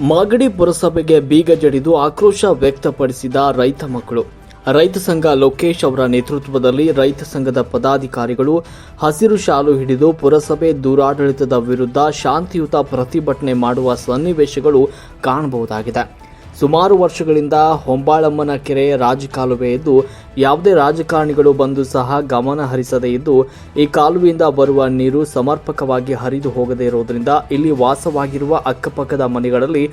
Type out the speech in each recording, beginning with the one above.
ಮಾಗಡಿ ಪುರಸಭೆಗೆ ಬೀಗ ಜಡಿದು ಆಕ್ರೋಶ ವ್ಯಕ್ತಪಡಿಸಿದ ರೈತ ಮಕ್ಕಳು. ರೈತ ಸಂಘ ಲೋಕೇಶ್ ಅವರ ನೇತೃತ್ವದಲ್ಲಿ ರೈತ ಸಂಘದ ಪದಾಧಿಕಾರಿಗಳು ಹಸಿರು ಶಾಲು ಹಿಡಿದು ಪುರಸಭೆ ದೂರಾಡಳಿತದ ವಿರುದ್ಧ ಶಾಂತಿಯುತ ಪ್ರತಿಭಟನೆ ಮಾಡುವ ಸನ್ನಿವೇಶಗಳು ಕಾಣಬಹುದಾಗಿದೆ. ಸುಮಾರು ವರ್ಷಗಳಿಂದ ಹೊಂಬಾಳಮ್ಮನ ಕೆರೆ ರಾಜಕಾಲುವೆ ಇದ್ದು ಯಾವುದೇ ರಾಜಕಾರಣಿಗಳು ಬಂದು ಸಹ ಗಮನ ಹರಿಸದೇ ಇದ್ದು, ಈ ಕಾಲುವೆಯಿಂದ ಬರುವ ನೀರು ಸಮರ್ಪಕವಾಗಿ ಹರಿದು ಹೋಗದೇ ಇರುವುದರಿಂದ ಇಲ್ಲಿ ವಾಸವಾಗಿರುವ ಅಕ್ಕಪಕ್ಕದ ಮನೆಗಳಲ್ಲಿ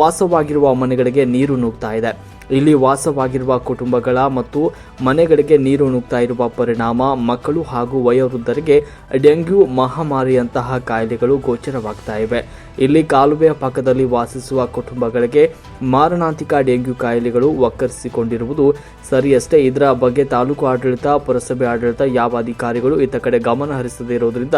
ವಾಸವಾಗಿರುವ ಮನೆಗಳಿಗೆ ನೀರು ನುಗ್ತಾ ಇದೆ. ಇಲ್ಲಿ ವಾಸವಾಗಿರುವ ಕುಟುಂಬಗಳ ಮತ್ತು ಮನೆಗಳಿಗೆ ನೀರು ನುಗ್ತಾ ಇರುವ ಪರಿಣಾಮ, ಮಕ್ಕಳು ಹಾಗೂ ವಯೋವೃದ್ಧರಿಗೆ ಡೆಂಗ್ಯೂ ಮಹಾಮಾರಿಯಂತಹ ಕಾಯಿಲೆಗಳು ಗೋಚರವಾಗ್ತಾ ಇವೆ. ಇಲ್ಲಿ ಕಾಲುವೆಯ ಪಕ್ಕದಲ್ಲಿ ವಾಸಿಸುವ ಕುಟುಂಬಗಳಿಗೆ ಮಾರಣಾಂತಿಕ ಡೆಂಗ್ಯೂ ಕಾಯಿಲೆಗಳು ಒಕ್ಕರಿಸಿಕೊಂಡಿರುವುದು ಸರಿಯಷ್ಟೇ. ಇದರ ಬಗ್ಗೆ ತಾಲೂಕು ಆಡಳಿತ, ಪುರಸಭೆ ಆಡಳಿತ, ಯಾವ ಅಧಿಕಾರಿಗಳು ಇತ್ತ ಕಡೆ ಗಮನ ಹರಿಸದೇ ಇರೋದ್ರಿಂದ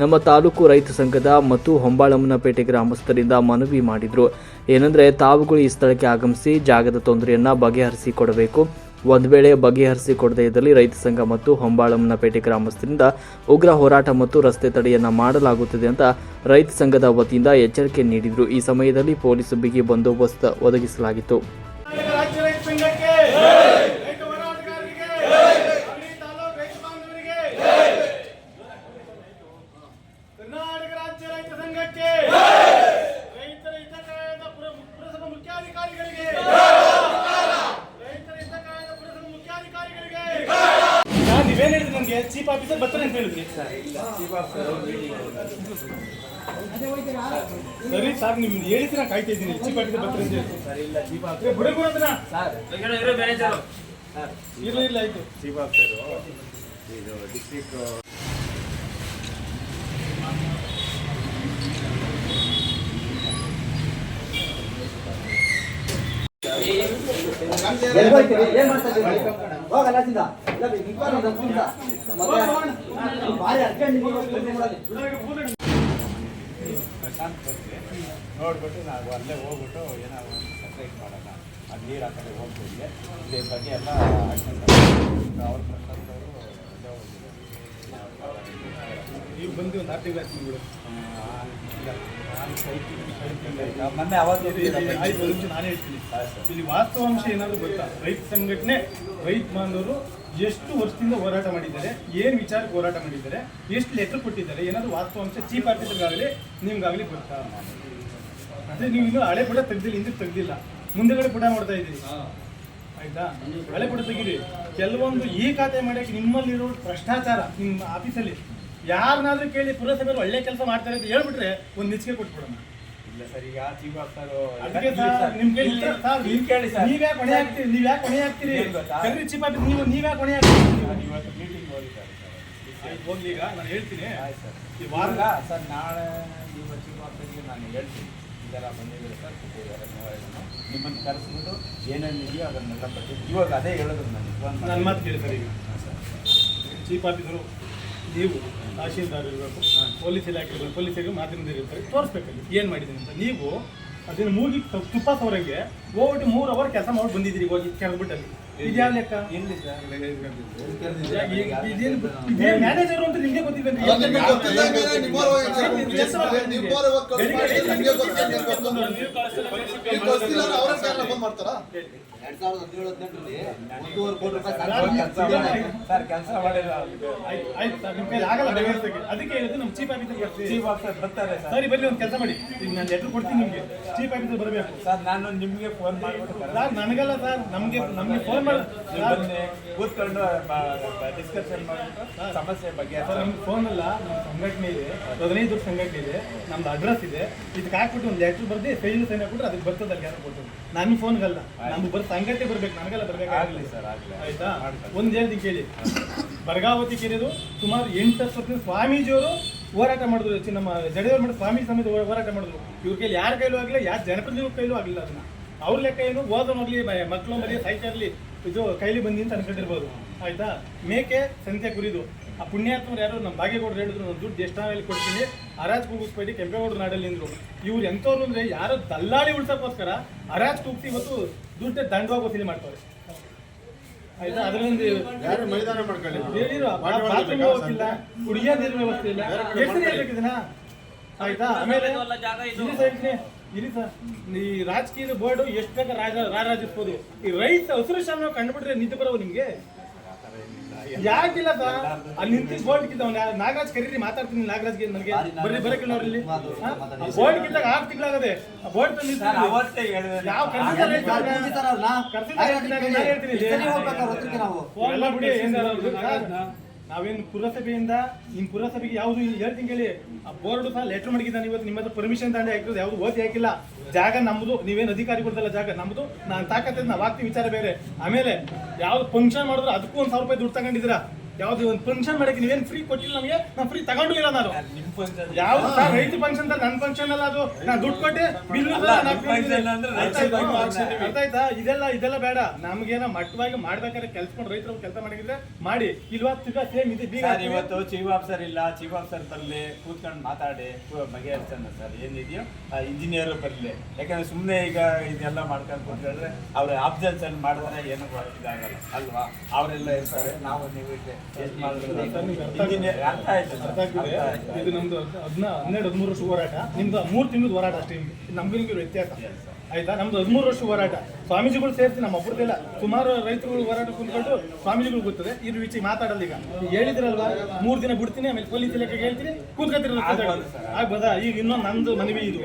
ನಮ್ಮ ತಾಲೂಕು ರೈತ ಸಂಘದ ಮತ್ತು ಹೊಂಬಾಳಮ್ಮನಪೇಟೆ ಗ್ರಾಮಸ್ಥರಿಂದ ಮನವಿ ಮಾಡಿದ್ರು. ಏನಂದ್ರೆ, ತಾವುಗಳು ಈ ಸ್ಥಳಕ್ಕೆ ಆಗಮಿಸಿ ಜಾಗದ ತೊಂದರೆಯನ್ನ ಬಗೆಹರಿಸಿಕೊಡಬೇಕು ಒಂದು ವೇಳೆ ಬಗೆಹರಿಸಿ ಕೊಡದೇ ಇದ್ದಲ್ಲಿ ರೈತ ಸಂಘ ಮತ್ತು ಹೊಂಬಾಳಮ್ಮನಪೇಟೆ ಗ್ರಾಮಸ್ಥರಿಂದ ಉಗ್ರ ಹೋರಾಟ ಮತ್ತು ರಸ್ತೆ ತಡೆಯನ್ನ ಮಾಡಲಾಗುತ್ತದೆ ಅಂತ ರೈತ ಸಂಘದ ವತಿಯಿಂದ ಎಚ್ಚರಿಕೆ ನೀಡಿದರು. ಈ ಸಮಯದಲ್ಲಿ ಪೊಲೀಸ್ ಬಿಗಿ ಬಂದೋಬಸ್ತ್ ಒದಗಿಸಲಾಗಿತ್ತು ರಾಜ್ಯ ರೈತ ಸಂಘಕ್ಕೆ ರೈತ ಹೋರಾಟಗಾರರಿಗೆ ಹಳ್ಳಿ ತಾಲೂಕು ರೈತ ಬಾಂಧವರಿಗೆ ಕರ್ನಾಟಕ ರಾಜ್ಯ ರೈತ ಸಂಘಕ್ಕೆ ರೈತರ ಹಿತಕಾಯದ ಪುರ- ಪುರಸಭಾ ಮುಖ್ಯಾಧಿಕಾರಿಗಳಿಗೆ ರೈತರ ಹಿತಕಾಯದ ಪುರಸಭಾ ಮುಖ್ಯಾಧಿಕಾರಿಗಳಿಗೆ ನಮಗೆ ಹೇಳಿದ್ರಿ ನನಗೆ ಚೀಫ್ ಆಫೀಸರ್ ಬರ್ತಾರೆ ಅಂತ ಹೇಳಿದ್ರಿ. ಸರಿ ಸರ್ ನಿಮ್ಗೆ ಹೇಳಿದ್ರೆ ನಾನು ಕಾಯ್ತಾ ಇದ್ದೀನಿ. ಚೀಫ್ ಆಫೀಸರ್ ಬರ್ತಾರೆ ಅಂತ ಹೇಳಿ ಸರ್ ಇಲ್ಲ ಇಲ್ಲ ಏನ್ ಮಾಡ್ತಾ ಇರೋ ಮ್ಯಾನೇಜರ್ ಸಿದ್ಧ. ಇಲ್ಲ ಆಯ್ತು. ಬಿಗ್ ಬಾಸ್ ಇದು ಫುಲ್ ಇದೆ. ಮತ್ತೆ ಭಾರಿ ಅರ್ಜೆಂಟ್ ನಿಮಗೆ ಹೋಗ್ಬೇಕು ನೋಡಲ್ಲಿ. ನೋಡ್ಬಿಟ್ಟು ನಾವು ಅಲ್ಲೇ ಹೋಗ್ಬಿಟ್ಟು ಏನೋ ಸಪ್ರೇಟ್ ಮಾಡೋಣ ಅದು ನೀರು ಆ ಕಡೆ ಹೋಗ್ತೀವಿ ಇದ್ರ ಬಗ್ಗೆ ಎಲ್ಲ. ಅವ್ರ ಪ್ರಶಾಂತವರು ನೀವು ಬಂದು ಒಂದು ಆರು ತಿಂಗಳು ಆಯ್ತು ಬಿಡು. ಮೊನ್ನೆ ಅವಾಗ ಆಯ್ತು ಒಂದು ನಿಮಿಷ ನಾನೇ ಹೇಳ್ತೀನಿ. ಇಲ್ಲಿ ವಾಸ್ತವಾಂಶ ಏನಾದರೂ ಗೊತ್ತಾ? ರೈತ ಸಂಘಟನೆ ರೈತ ಬಾಂಧವರು ಎಷ್ಟು ವರ್ಷದಿಂದ ಹೋರಾಟ ಮಾಡಿದ್ದಾರೆ ಏನು ವಿಚಾರಕ್ಕೆ ಹೋರಾಟ ಮಾಡಿದ್ದಾರೆ ಎಷ್ಟು ಲೆಟರ್ ಕೊಟ್ಟಿದ್ದಾರೆ ಏನಾದ್ರು ವಾಸ್ತವಾಂಶ ಚೀಫ್ ಆಫೀಸರ್ಗಾಗಲಿ ನಿಮ್ಗಾಗಲಿ ಗೊತ್ತಾ? ಅದೇ ನೀವು ಇನ್ನೂ ಹಳೆ ಪುಟ ತೆಗ್ದಿಲ್ಲ ಹಿಂದಕ್ಕೆ ತೆಗ್ದಿಲ್ಲ. ಮುಂದೆಗಡೆ ಪುಟ ಮಾಡ್ತಾ ಇದ್ದೀರಿ. ಆಯ್ತಾ? ಹಳೆ ಪುಟ ತೆಗೀರಿ. ಕೆಲವೊಂದು ಈ ಖಾತೆ ಮಾಡಕ್ಕೆ ನಿಮ್ಮಲ್ಲಿರೋ ಭ್ರಷ್ಟಾಚಾರ ನಿಮ್ಮ ಆಫೀಸಲ್ಲಿ ಯಾರನ್ನಾದ್ರೂ ಕೇಳಿ ಪುರಸಭೆ ಒಳ್ಳೆ ಕೆಲಸ ಮಾಡ್ತಾರೆ ಅಂತ ಹೇಳ್ಬಿಟ್ರೆ ಒಂದು ನಿಚ್ಚಿಗೆ ಕೊಟ್ಬಿಡೋಣ. ಇಲ್ಲ ಸರ್ ಈಗ ಚೀಫ್ ಆಗ್ತಾರೋ ಅದಕ್ಕೆ ಸರ್ ನಿಮ್ ಕೇಳಿ ಸರ್ ನೀವು ಕೇಳಿ ಸರ್. ನೀವ್ ಯಾಕೆ ಹೊಣೆ ಹಾಕ್ತೀರಿ? ನೀವ್ ಯಾಕೆ ಹೊಣೆ ಹಾಕ್ತೀರಿ? ಕರ್ರಿ ಚೀಫ್ ಆಫೀಸ್ ನೀವು ನೀವ್ ಯಾಕೆ ಹೊಣೆ ಹಾಕ್ತೀರಿ? ಇವತ್ತು ಮೀಟಿಂಗ್ ಹೋಗಿ ಸರ್. ಹೋಗ್ಲಿ ಈಗ ನಾನು ಹೇಳ್ತೀನಿ. ಆಯ್ತು ಸರ್. ಈ ವಾರ ಸರ್ ನಾಳೆ ನೀವು ಚೀಫ್ ಆಫೀಸರ್ಗೆ ನಾನು ಹೇಳ್ತೀನಿ. ಥರ ಬಂದಿದ್ದೀರಿ ಸರ್? ಮೂವರನ್ನು ನಿಮ್ಮನ್ನು ಕರೆಸ್ಬಿಟ್ಟು ಏನೇನು ಇದೆಯೋ ಅದನ್ನೆಲ್ಲ ಬಗ್ಗೆ ಇವಾಗ ಅದೇ ಹೇಳಿದ್ರು ನನಗೆ. ನನ್ನ ಮಾತು ಕೇಳಿ ಸರ್ ಈಗ. ಚೀಫ್ ಆಫೀಸರು ನೀವು ತಹಶೀಲ್ದಾರ್ ಇರಬೇಕು ಪೊಲೀಸ್ ಇಲಾಖೆ ಇರಬೇಕು ಪೊಲೀಸ್ ಇಲಾಖೆ ಮಾಧ್ಯಮದಲ್ಲಿ ಇರ್ತಾರೆ ತೋರಿಸ್ಬೇಕಲ್ಲಿ ಏನು ಮಾಡಿದ್ದೀನಿ ಅಂತ. ನೀವು ಅದನ್ನು ಮೂಗಿ ತುಪ್ಪ ಸವರಂಗೆ ಹೋಗ್ಬಿಟ್ಟು ಮೂರು ಅವರ್ ಕೆಲಸ ಮಾಡಿ ಬಂದಿದ್ದೀರಿ ಹೋಗಿ ಕೆರೆದ್ಬಿಟ್ಟಲ್ಲಿ ಇದ್ಯಾವ ಲೆಕ್ಕ ಮ್ಯಾನೇಜರ್ ಅಂತ ನಿಮಗೆ ಗೊತ್ತಿದೆ ಎರಡ್ ಸಾವಿರದ ಹದಿನೇಳು ಹದಿನೆಂಟರಲ್ಲಿ ಒಂದೂವರೆ ಕೋಟಿ ರೂಪಾಯಿ ಸರ್ ಕೆಲಸ ಮಾಡಿಲ್ಲ ಆಯ್ತು ಸರ್ ಕೈಲಿ ಆಗಲ್ಲ ಅದಕ್ಕೆ ಹೇಳಿದ್ದು ನಮ್ಮ ಚೀಫ್ ಆಫೀಸರ್ ಬರ್ತೀವಿ ಚೀಫ್ ಆಫೀಸರ್ ಬರ್ತಾರೆ ಸರ್ ಸರಿ ಬರ್ಲಿ ಒಂದು ಕೆಲಸ ಮಾಡಿ ಈಗ ನಾನು ಲೆಟರ್ ಕೊಡ್ತೀನಿ ನಿಮಗೆ ಚೀಫ್ ಆಫೀಸರ್ ಬರಬೇಕು ಸರ್ ನಾನು ನಿಮಗೆ ಫೋನ್ ಮಾಡಿಬಿಟ್ಟು ಸರ್ ನನಗಲ್ಲ ಸರ್ ನಮಗೆ ನಮಗೆ ಫೋನ್ ಬನ್ನಿ ಕೂತ್ಕೊಂಡು ಡಿಸ್ಕಷನ್ ಮಾಡಿಬಿಟ್ಟು ಸಮಸ್ಯೆ ಬಗ್ಗೆ ನಮ್ಗೆ ಫೋನ್ ಅಲ್ಲ ನಮ್ಮ ಸಂಘಟನೆ ಇದೆ ಹದಿನೈದು ಸಂಘಟನೆ ಇದೆ ನಮ್ದು ಅಡ್ರೆಸ್ ಇದೆ. ಇದಕ್ಕೆ ಹಾಕ್ಬಿಟ್ಟು ಒಂದು ಲೆಟರ್ ಬರ್ದು ಸೈನ್ ಸೈನ್ ಹಾಕ್ಬಿಟ್ರೆ ಅದಕ್ಕೆ ಬರ್ತದೆ ಅಲ್ಲಿ ಯಾರು ಕೊಟ್ಟು ನನ್ನ ಫೋನ್ಗಲ್ಲ ನಮ್ಗೆ ಬರ್ ಸಂಘಟನೆ ಬರ್ಬೇಕು ನನಗೆಲ್ಲ ಬರ್ಬೇಕು ಆಗಲಿ ಸರ್ ಆಗಲಿ. ಆಯ್ತಾ? ಒಂದು ಹೇಳ್ದು ಕೇಳಿ. ಬರ್ಗಾವತಿ ಕೇಳಿದ್ರು ಸುಮಾರು ಎಂಟು ವರ್ಷದಿಂದ ಸ್ವಾಮೀಜಿಯವರು ಹೋರಾಟ ಮಾಡಿದ್ರು. ಹೆಚ್ಚು ನಮ್ಮ ಜಡೆಯವರು ಮಾಡಿ ಸ್ವಾಮೀಜಿ ಸಮೇತ ಹೋರಾಟ ಮಾಡಿದ್ರು. ಇವ್ರ ಕೈಲಿ ಯಾರ ಕೈಲೂ ಆಗಲಿಲ್ಲ ಯಾರು ಜನಪ್ರತಿನಿಧಿಗಳ ಕೈಲೂ ಆಗಲಿಲ್ಲ ಅದನ್ನ. ಅವ್ರ ಲೆಕ್ಕ ಏನು ಓದೋನಾಗ್ಲಿ ಮಕ್ಕಳು ಮರಿ ಸಾಹಿತ್ಯ ಇರಲಿ. ಇದು ಕೈಲಿ ಬಂದಿ ಅಂತ ಅನ್ಕೊಂಡಿರ್ಬೋದು. ಆಯ್ತಾ? ಮೇಕೆ ಸಂತೆ ಕುರಿದು. ಆ ಪುಣ್ಯಾತ್ಮರು ಯಾರು ನಮ್ಮ ಬಾಗೇಗೌಡರು ಹೇಳಿದ್ರು ನಾನು ದುಡ್ಡು ಎಷ್ಟಾಗಲಿ ಕೊಡ್ತೀನಿ ಅರಾಜ್ ಕೂಗಿಸ್ಬೇಡಿ ಕೆಂಪೇಗೌಡರು ನಾಡಲ್ಲಿ ಅಂದ್ರು ಇವ್ರು ಎಂಥವ್ರು ಅಂದ್ರೆ ಯಾರೋ ದಲ್ಲಾಳಿ ಉಳ್ಸಕ್ಕೋಸ್ಕರ ಅರಾಜ್ ಕೂಗಿಸಿ ಇವತ್ತು ದುಡ್ಡು ದಂಡವಾಗಿ ವಸೂಲಿ ಮಾಡ್ತಾರೆ. ಆಯ್ತಾ? ಅದರಲ್ಲಿ ಯಾರು ಮೈದಾನ ಮಾಡ್ಕೊಳ್ಳಿ? ಹೇಳಿರೋ ಬಾತ್ರೂಮ್ ಹೋಗ್ತಿಲ್ಲ. ಕುಡಿಯೋ ವ್ಯವಸ್ಥೆ ಇಲ್ಲ. ಆಯ್ತಾ? ಆಮೇಲೆ ಇಲ್ಲಿ ಸರ್ ಈ ರಾಜಕೀಯದ ಬೋರ್ಡು ಎಷ್ಟು ಬೇಕಾದ್ರೆ ರಾಜ ರಾರಾಜಿಸ್ಬೋದು? ಈ ರೈತ ಹಸಿರು ಶಾಲೆ ಕಂಡುಬಿಟ್ರೆ ನಿಂತು ಬರೋ ನಿಮ್ಗೆ? ಯಾಕಿಲ್ಲ ಸರ್? ಅಲ್ಲಿ ನಿಂತಿದ್ದ ಬೋರ್ಡ್ ಕಿತ್ತವ್ ನಾಗರಾಜ್ ಕರೀರಿ ಮಾತಾಡ್ತೀನಿ ನಾಗರಾಜ್ಗೆ ನನಗೆ. ಬರ್ರಿ ಬರಕಿಲ್ಲ ಅವ್ರಲ್ಲಿ ಬೋರ್ಡ್ ಕಿತ್ತಾಗ ಆರು ತಿಂಗಳಾಗದೆ. ಆ ಬೋರ್ಡ್ ಯಾವ ಹೇಳ್ತೀನಿ. ಎಲ್ಲ ಬಿಡಿ ನಾವೇನು ಪುರಸಭೆಯಿಂದ ನಿಮ್ಮ ಪುರಸಭೆಗೆ ಯಾವುದು ಹೇಳ್ತೀನಿ ಕೇಳಿ, ಆ ಬೋರ್ಡ್ ಸಹ ಲೆಟರ್ ಮಾಡಿದ್ದಾನೆ ಇವತ್ತು ನಿಮ್ಮ ಹತ್ರ ಪರ್ಮಿಷನ್ ತಂಡ ಹಾಕಿರೋದು, ಯಾವುದು ಓದಿ ಹಾಕಿಲ್ಲ. ಜಾಗ ನಮ್ಮದು ನೀವೇನು ಅಧಿಕಾರಿ ಕೊಡ್ತಲ್ಲ ಜಾಗ ನಮ್ಮದು ನಾನು ತಾಕತ್ತೆ ನಾವು ವಾಕ್ತಿ ವಿಚಾರ ಬೇರೆ. ಆಮೇಲೆ ಯಾವ್ದು ಫಂಕ್ಷನ್ ಮಾಡಿದ್ರು ಅದಕ್ಕೂ ಒಂದು ಸಾವಿರ ರೂಪಾಯಿ ದುಡ್ಡು ತಗೊಂಡಿದ್ದೀರಾ? ಯಾವ್ದು ಒಂದು ಫಂಕ್ಷನ್ ಮಾಡಕ್ಕೆ ನೀವೇನು ಫ್ರೀ ಕೊಟ್ಟಿಲ್ಲ ನಮಗೆ? ನಾನು ಫ್ರೀ ತಗೊಂಡಿಲ್ಲ ನಾನು. ನಿಮ್ಮ ಫಂಕ್ಷನ್ ಯಾವ ಸರ್ ರೈತ ಫಂಕ್ಷನ್ ನನ್ನ ಫಂಕ್ಷನ್ ಅಲ್ಲ ಅದು. ನಾನು ದುಡ್ಡು ಕೊಟ್ಟೆ ಬಿಲ್. ಅರ್ಥ ಆಯ್ತಾ? ಇದೆಲ್ಲ ಇದೆಲ್ಲ ಬೇಡ. ನಮ್ಗೇನ ಮಟ್ಟವಾಗಿ ಮಾಡ್ಬೇಕಾದ್ರೆ ಕೆಲಸ ಮಾಡಿ ರೈತರು ಕೆಲಸ ಮಾಡಿದ್ರೆ ಮಾಡಿ. ಇಲ್ವಾ ತಿರ್ಗಾ ಸೇಮ್ ಇದೆ. ಬೀಗ ಸರ್. ಇವತ್ತು ಚೀಫ್ ಆಫೀಸರ್ ಇಲ್ಲ. ಚೀಫ್ ಆಫೀಸರ್ ಬರಲಿ. ಕೂತ್ಕೊಂಡು ಮಾತಾಡಿ. ಬಗೆ ಬಗೆಹರಿಸೋಣ ಸರ್. ಏನಿದೆಯೋ ಇಂಜಿನಿಯರ್ ಬರಲಿ. ಯಾಕಂದ್ರೆ ಸುಮ್ಮನೆ ಈಗ ಇದೆಲ್ಲ ಮಾಡ್ಕೊಂಡು ಕೂತ್ಕೊಂಡ್ರೆ ಅವ್ರ ಆಬ್ಜೆಕ್ಷನ್ ಮಾಡಿದ್ರೆ ಏನು ಇದಾಗಲ್ಲ. ಅಲ್ವಾ? ಅವರೆಲ್ಲ ಇರ್ತಾರೆ. ನಾವು ನೀವು ಎಷ್ಟು ಇದು ನಮ್ದು ಹದಿನ ಹನ್ನೆರಡು ಹದಿಮೂರು ವರ್ಷ ಹೋರಾಟ. ನಿಮ್ದು ಮೂರು ತಿಂಗಳು ಹೋರಾಟ ಅಷ್ಟೇ ನಮ್ಗೂ. ವ್ಯತ್ಯಾಸ. ಆಯ್ತಾ? ನಮ್ದು ಹದಿಮೂರು ವರ್ಷ ಹೋರಾಟ. ಸ್ವಾಮೀಜಿಗಳು ಸೇರ್ತೀನಿ ನಮ್ಮ ಒಬ್ಬರದಿಲ್ಲ ಸುಮಾರು ರೈತರುಗಳು ಹೋರಾಟ ಕುಂತ್ಕೊಂಡು ಸ್ವಾಮೀಜಿಗಳು ಗೊತ್ತದೆ. ಇದ್ರ ವಿಚಿ ಮಾತಾಡಲ್ಲ ಈಗ. ಹೇಳಿದ್ರಲ್ವಾ? ಮೂರು ದಿನ ಬಿಡ್ತೀನಿ, ಆಮೇಲೆ ಪೊಲೀಸ್ ಇಲಾಖೆಗೆ ಹೇಳ್ತೀನಿ ಕೂತ್ಕೊತಿರೋದು ಆಗ್ಬೋದು ಸರ್. ಆಗ್ಬೋದಾ? ಈಗ ಇನ್ನೊಂದು ನಂದು ಮನವಿ ಇದು.